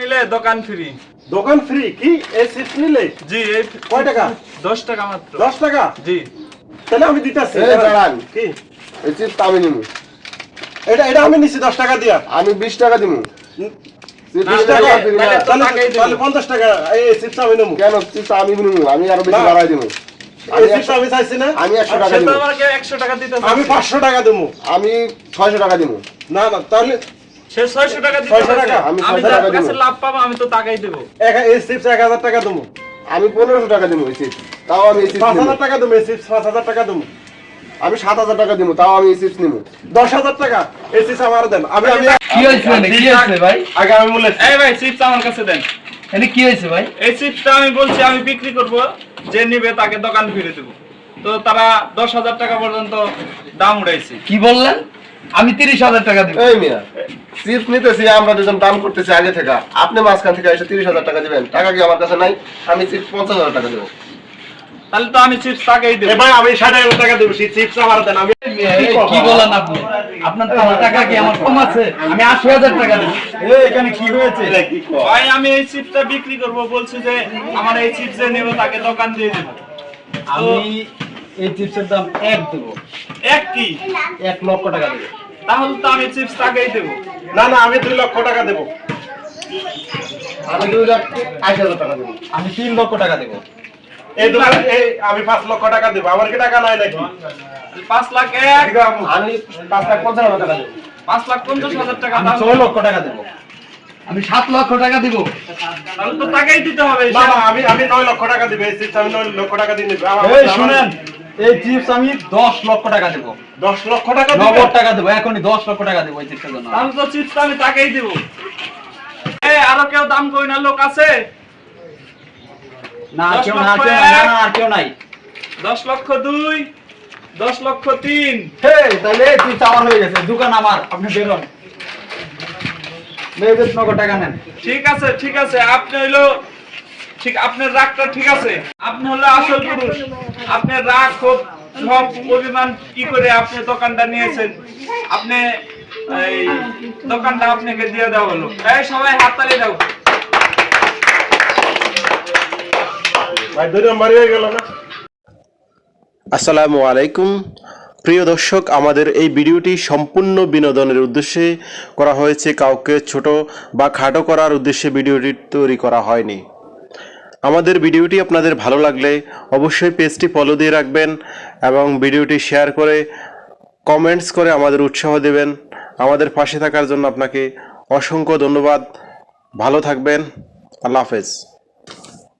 নিলে দোকান ফ্রি। দোকান ফ্রি? কি? এই চিপস নিলে? জি এই কয় টাকা? দশ টাকা মাত্র। দশ টাকা? জি। তাহলে আমি দিতেছি। এই দাঁড়ান। কি? এই চিপস আমি নিমু। এটা এটা আমি নিছি দশ টাকা দিয়া। আমি বিশ টাকা দিমু। দিবি দেবো। আমি পাঁচশো টাকা দেবো ছয়শো টাকা দিমু। না না তাহলে সে ছয়শো টাকা দিতে 600 টাকা? আমি আমি 600 টাকা কাছে লাভ পাবো আমি তো টাকাই দেবো। এক- এই চিপস এক হাজার টাকা দেবো। আমি টাকা দিমু এই চিপস। তাও আমি এই চিপস টাকা দেবো এই চিপস পাঁচ হাজার টাকা দেবো। আমি সাত হাজার টাকা দিমু তাও আমি এই চিপস নিমু দশ হাজার টাকা এই চিপস আমার দেন। আমি আমি কি মানে? কি হয়েছে ভাই? আগে আমি বলে এই ভাই চিপস আমার কাছে দেন। এনে কি হয়েছে ভাই? এই চিপসটা আমি বলছি আমি বিক্রি করব। যে নিবে তাকে দোকান ফিরে দেবো। তো তারা দশ হাজার টাকা পর্যন্ত দাম উঠাইছে। কি বললেন? আমি তিরিশ হাজার টাকা দিব। চিপস নিতেছি আমরা দুজন দাম করতেছি আগে থেকে। আপনি মাঝখান থেকে এসে তিরিশ হাজার টাকা দিবেন। টাকা কি আমার কাছে নাই? আমি চিপস পঞ্চাশ হাজার টাকা দেবো। তাহলে তো আমি চিপস তাকেই দেবো। এবার আমি ষাট হাজার টাকা দেবো সেই চিপস আমার দেন আমি কি বলেন আপনি? আপনার টাকা কি আমার কম আছে? আমি আশি হাজার টাকা দেবো। এখানে কি হয়েছে? ভাই আমি এই চিপসটা বিক্রি করব বলছি যে আমার এই চিপস যে তাকে দোকান দিয়ে দেবো। আমি এই চিপসের দাম এক দেবো। এক কি? এক লক্ষ টাকা দেবো। তাহলে তো আমি চিপস তাকেই দেবো। না না আমি দুই লক্ষ টাকা দেবো। আমি দুই লাখ আশি হাজার টাকা দেবো। আমি তিন লক্ষ টাকা দেবো। এই দোকানে এই আমি পাঁচ লক্ষ টাকা দেবো। আমার কি টাকা নাই নাকি? পাঁচ লাখ এক। আমি পাঁচ লাখ পঞ্চাশ হাজার টাকা দেবো। পাঁচ লাখ পঞ্চাশ হাজার টাকা আমি ছয় লক্ষ টাকা দেবো। আমি সাত লক্ষ টাকা দিব। তাহলে তো তাকেই দিতে হবে না না আমি আমি নয় লক্ষ টাকা দিবে। এই আমি নয় লক্ষ টাকা দিয়ে নেব। আমার- শুনেন এই চিপস আমি দশ লক্ষ টাকা দেবো। দশ লক্ষ টাকা নগদ টাকা দেবো এখনই দশ লক্ষ টাকা দেবো এই চিপসের জন্য। তাহলে তো চিপস আমি তাকেই দেবো। এ আরও কেউ দাম কই না লোক আছে? না কেউ না না, আর কেউ নাই। দশ লক্ষ দুই দশ লক্ষ তিন। হে তাহলে চিপস আমার হয়ে গেছে দোকান আমার আপনি বেরোন মেয়েদের নগদ টাকা নেন। ঠিক আছে ঠিক আছে আপনি হইল ঠিক আপনার রাগটা ঠিক আছে? আপনি হলো আসল পুরুষ। আপনার রাগ খুব সব অভিমান কি করে আপনি দোকানটা নিয়েছেন? আপনি এই দোকানটা আপনাকে দিয়ে দেওয়া হলো। এই সবাই হাততালি দাও। হয়ে গেল না? আসসালামু আলাইকুম। প্রিয় দর্শক আমাদের এই ভিডিওটি সম্পূর্ণ বিনোদনের উদ্দেশ্যে করা হয়েছে। কাউকে ছোট বা খাটো করার উদ্দেশ্যে ভিডিওটি তৈরি করা হয়নি। আমাদের ভিডিওটি আপনাদের ভালো লাগলে অবশ্যই পেজটি ফলো দিয়ে রাখবেন এবং ভিডিওটি শেয়ার করে কমেন্টস করে আমাদের উৎসাহ দেবেন। আমাদের পাশে থাকার জন্য আপনাকে অসংখ্য ধন্যবাদ। ভালো থাকবেন। আল্লাহ হাফেজ।